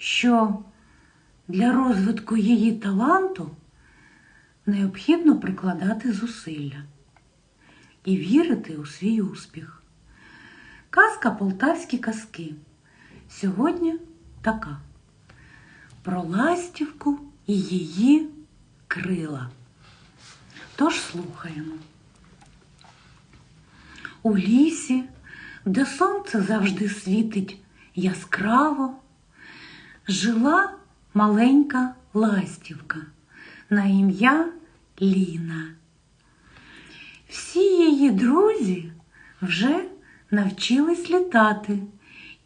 що для розвитку її таланту необхідно прикладати зусилля і вірити у свій успіх. Казка Полтавські казки. Сьогодні така. Про ластівку і її крила. Тож слухаємо. У лісі, де сонце завжди світить яскраво, жила маленька ластівка на ім'я Ліна. Всі її друзі вже навчились літати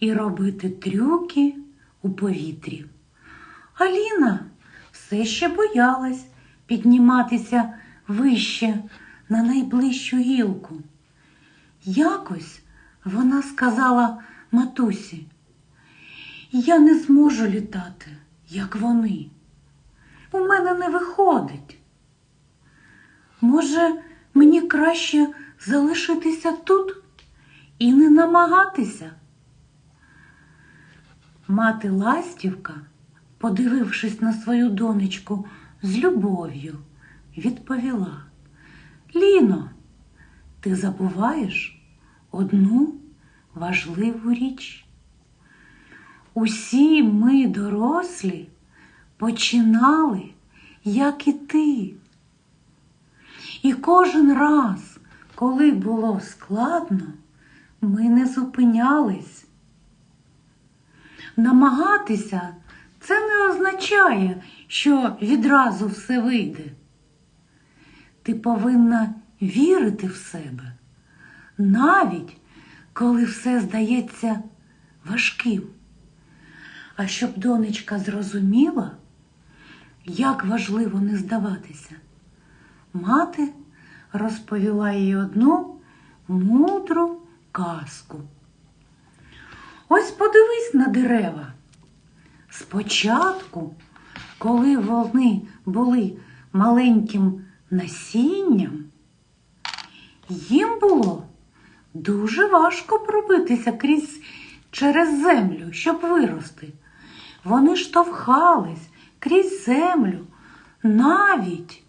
і робити трюки у повітрі. Аліна все ще боялась підніматися вище на найближчу гілку. Якось вона сказала матусі, я не зможу літати, як вони. У мене не виходить. Може, мені краще залишитися тут і не намагатися? Мати Ластівка, подивившись на свою донечку з любов'ю, відповіла Ліно, ти забуваєш одну важливу річ. Усі ми, дорослі, починали, як і ти. І кожен раз, коли було складно, ми не зупинялись. Намагатися це не означає, що відразу все вийде. Ти повинна вірити в себе, навіть коли все здається важким. А щоб донечка зрозуміла, як важливо не здаватися, мати розповіла їй одну мудру казку. Ось подивись на дерева. Спочатку, коли вони були маленьким насінням, їм було дуже важко пробитися крізь через землю, щоб вирости. Вони штовхались крізь землю, навіть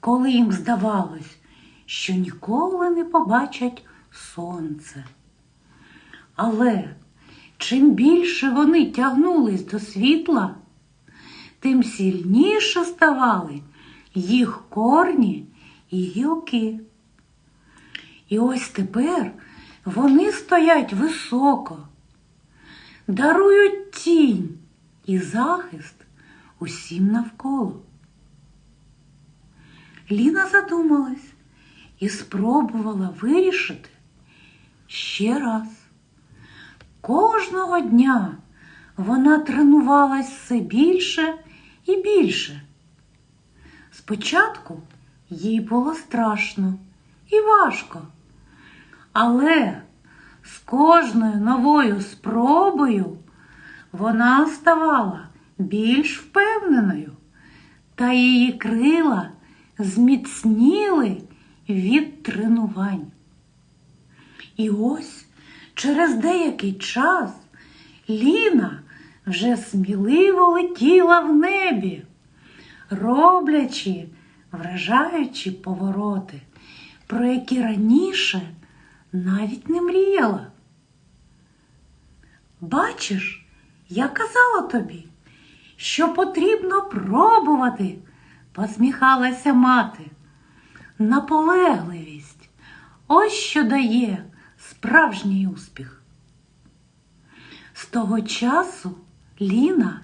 коли їм здавалось, що ніколи не побачать сонце. Але чим більше вони тягнулись до світла, тим сильніше ставали їх корні і гілки. І ось тепер вони стоять високо, дарують тінь і захист усім навколо. Ліна задумалась і спробувала вирішити ще раз. Кожного дня вона тренувалась все більше і більше. Спочатку їй було страшно і важко, але з кожною новою спробою вона ставала більш впевненою, та її крила зміцніли від тренувань. І ось через деякий час Ліна вже сміливо летіла в небі, роблячи вражаючі повороти, про які раніше навіть не мріяла. Бачиш, я казала тобі, що потрібно пробувати, посміхалася мати. Наполегливість ось що дає справжній успіх. З того часу Ліна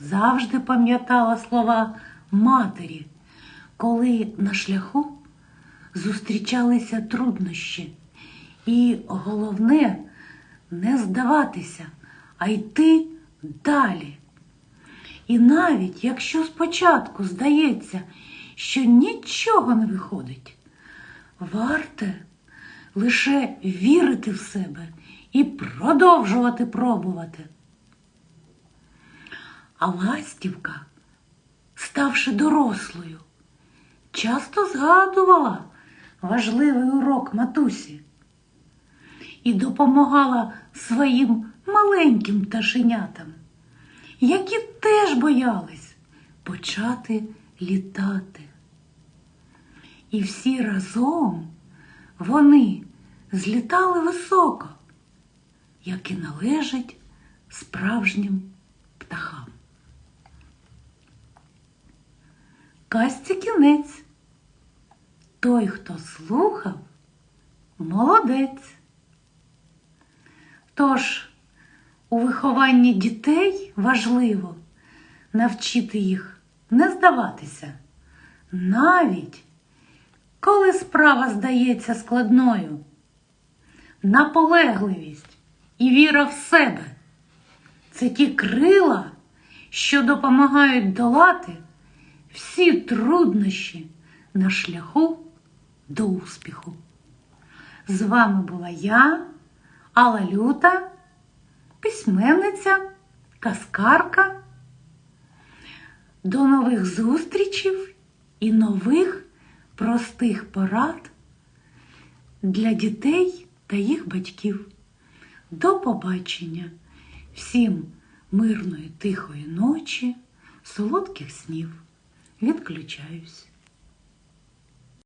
завжди пам'ятала слова матері, коли на шляху зустрічалися труднощі. І головне не здаватися, а йти далі. І навіть якщо спочатку здається, що нічого не виходить, варте лише вірити в себе і продовжувати пробувати. А ластівка, ставши дорослою, часто згадувала важливий урок матусі і допомагала своїм маленьким пташенятам, які теж боялись почати літати. І всі разом вони злітали високо, як і належить справжнім птахам. Казці кінець. Той, хто слухав, молодець. Тож у вихованні дітей важливо навчити їх не здаватися, навіть коли справа здається складною. Наполегливість і віра в себе це ті крила, що допомагають долати всі труднощі на шляху до успіху. З вами була я, Алла Люта, письменниця, казкарка. До нових зустрічей і нових простих порад для дітей та їх батьків. До побачення! Всім мирної тихої ночі, солодких снів. Відключаюсь.